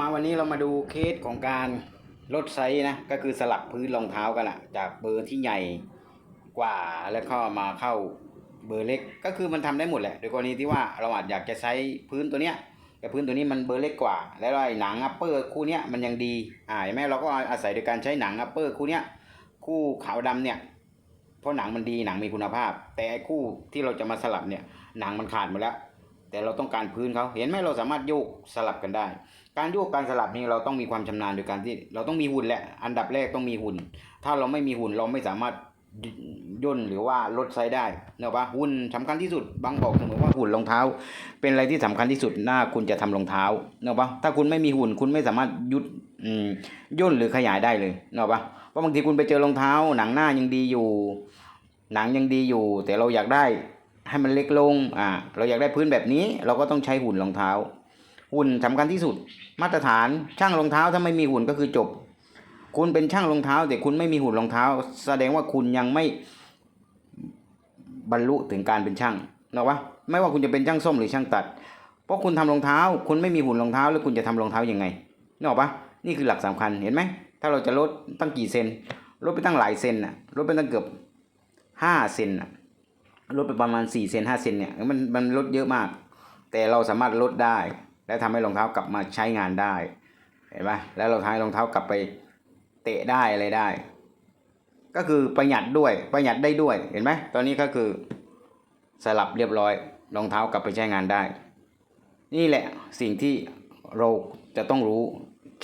มาวันนี้เรามาดูเคสของการลดไซส์นะ ก็คือสลับพื้นรองเท้ากันอะจากเบอร์ที่ใหญ่กว่าแล้วก็มาเข้าเบอร์เล็ก ก็คือมันทำได้หมดแหละโดยกรณีที่ว่าเราอาจอยากจะใช้พื้นตัวเนี้ยแต่พื้นตัวนี้มันเบอร์เล็กกว่า แล้วไอ้หนังอัปเปอร์คู่เนี้ยมันยังดีอ่าเห็นไหมเราก็อาศัยโดยการใช้หนังอัปเปอร์คู่เนี้ยคู่ขาวดำเนี่ยเพราะหนังมันดีหนังมีคุณภาพ แต่คู่ที่เราจะมาสลับเนี่ยหนังมันขาดหมดแล้ว แต่เราต้องการพื้นเขาเห็นไหมเราสามารถโยกสลับกันได้ การโยกการสลับนี่เราต้องมีความชำนาญโดยการที่เราต้องมีหุ่นแหละอันดับแรกต้องมีหุ่น ถ้าเราไม่มีหุ่นเราไม่สามารถย่นหรือว่าลดไซส์ได้เนอะปะหุ่นสำคัญที่สุดบางบอกเสมอว่าหุ่นรองเท้า เป็นอะไรที่สำคัญที่สุดหน้าคุณจะทำรองเท้าเนอะปะถ้าคุณไม่มีหุ่นคุณไม่สามารถยุดย่นหรือขยายได้เลยเนอะปะเพราะบางทีคุณไปเจอรองเท้า หนังหน้ายังดีอยู่ หนังยังดีอยู่ แต่เราอยากได้ ให้มันเล็กลงอ่าเราอยากได้พื้นแบบนี้ เราก็ต้องใช้หุ่นรองเท้า หุ่นสำคัญที่สุด มาตรฐานช่างรองเท้าถ้าไม่มีหุ่นก็คือจบ คุณเป็นช่างรองเท้า แต่คุณไม่มีหุ่นรองเท้า แสดงว่าคุณยังไม่บรรลุถึงการเป็นช่างนะวะไม่ว่าคุณจะเป็นช่างส้มหรือช่างตัด เพราะคุณทำรองเท้า คุณไม่มีหุ่นรองเท้า แล้วคุณจะทำรองเท้ายังไงนึกออกปะนี่คือหลักสำคัญเห็นไหมถ้าเราจะลดตั้งกี่เซนลดไปตั้งหลายเซนน่ะลดไปตั้งเกือบห้าเซนน่ะ ลดไปประมาณสี่เซนห้าเซนเนี่ยมันมันลดเยอะมาก แต่เราสามารถลดได้ และทำให้รองเท้ากลับมาใช้งานได้เห็นปะแล้วเราทำให้รองเท้ากลับไปเตะได้อะไรได้ ก็คือประหยัดด้วยประหยัดได้ด้วยเห็นไหมตอนนี้ก็คือสลับเรียบร้อยรองเท้ากลับไปใช้งานได้ นี่แหละสิ่งที่เราจะต้องรู้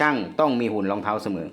ช่างต้องมีหุ่นรองเท้าเสมอ